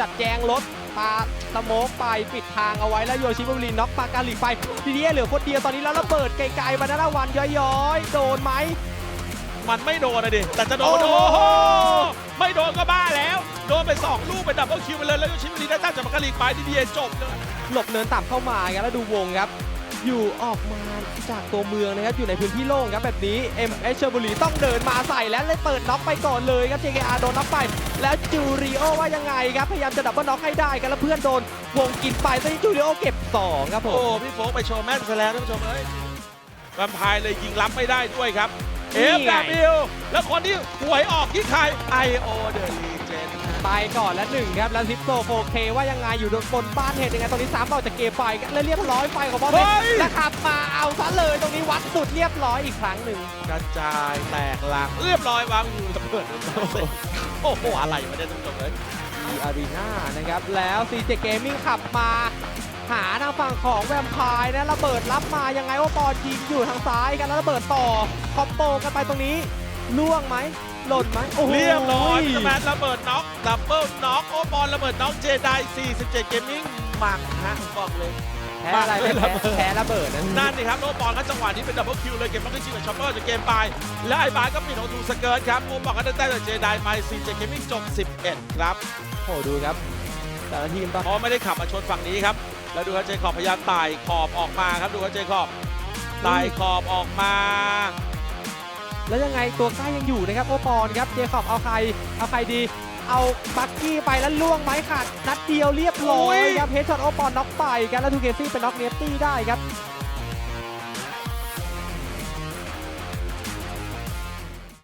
จัดแจงรถปาสโมกไปปิดทางเอาไว้แล้วโยชิบุรีน็อกปากาลิกไปทีนี้เหลือคนเดียวตอนนี้แล้วระเบิดไกลๆมาด้านวันย้อยๆ โดนไหมมันไม่โดนนะดิ แต่จะโดนโอ้โอ้โหโหไม่โดนก็บ้าแล้ว โดนไปสองลูกเป็นดับเบิลคิวไปเลยแล้วโยชิบุรีได้ตั้งจากมักกะลีกไปดีดีจบเลยหลบเนินต่ำเข้ามาครับแล้วดูวงครับ อยู่ออกมาจากตัวเมืองนะครับอยู่ในพื้นที่โล่งครับแบบนี้ M เอชบุรีต้องเดินมาใส่แล้วเลยเปิดน็อกไปก่อนเลยครับ JKR โดนน็อกไป แล้วจูริโอว่ายังไงครับ พยายามจะดับเบิลน็อกให้ได้กันแล้วเพื่อนโดนวงกินไปซะจูริโอเก็บ 2 ครับผโอ้มพี่โฟกไปโชว์แม่นซะแล้วท่านผู้ชมเอ้ยแวมไพร์เลยยิงล้ำไม่ได้ด้วยครับนี่ไง FW แล้วคนที่หวยออกที่ใคร IO The Legend ไปก่อนแล้วหนึ่งครับ แล้วซิปโซ 4K ว่ายังไงอยู่บนบ้านเหตุยังไงตรงนี้สามออกจากเกมไปกันแล้วเรียบร้อยไฟของบอลเล็กเฮ้ย แล้วขับมาเอาซะเลยตรงนี้วัดสุดเรียบร้อยอีกครั้งหนึ่ง กระจายแตกหลังเรียบร้อยวางอยู่ระเบิดโอ้โหอะไรมาเนี่ยท่านผู้ชมเอ้ยที่อารีนานะครับ แล้ว CJ Gaming ขับมา หาทางฝั่งของแวมไพร์นะระเบิดรับมายังไงว่าบอลยิงอยู่ทางซ้ายกันแล้วระเบิดต่อคอมโบกันไปตรงนี้ล่วงไหม หล่นไหมโอ้โหเรียบร้อยพิทแมนระเบิดน็อกดับเบิลน็อกโอบอลระเบิดน็อกเจได47 เกมมิ่งมังฮะผมบอกเลย แพ้อะไรไม่แพ้แพ้ระเบิดนะนั่นนี่ครับโอบอลก็จังหวะนี้เป็นดับเบิลคิวเลยเก็บล็อกที่ชิงกับช็อปเปอร์จากเกมไปและไอ้บาสก็ปิดของทูสเกิร์ตครับโอบอกก็ได้แต้มจากเจไดมา47 เกมมิ่งจบ 11 ครับโอ้โหดูครับแต่ละทีมตอนเพราะไม่ได้ขับมาชนฝั่งนี้ครับแล้วดูครับเจคอบพยายามไต่ขอบออกมาครับดูครับเจคอบไต่ขอบออกมา แล้วยังไงตัวใกล้ยังอยู่นะครับโอปอนครับเจคอบเอาใครเอาใครดี เอาบักกี้ไปแล้วล่วงไม้ขาดนัดเดียวเรียบร้อยครับเฮดช็อตโอปอนน็อกไปกันแล้วทูเกซี่เป็นน็อกเนฟตี้ได้ครับ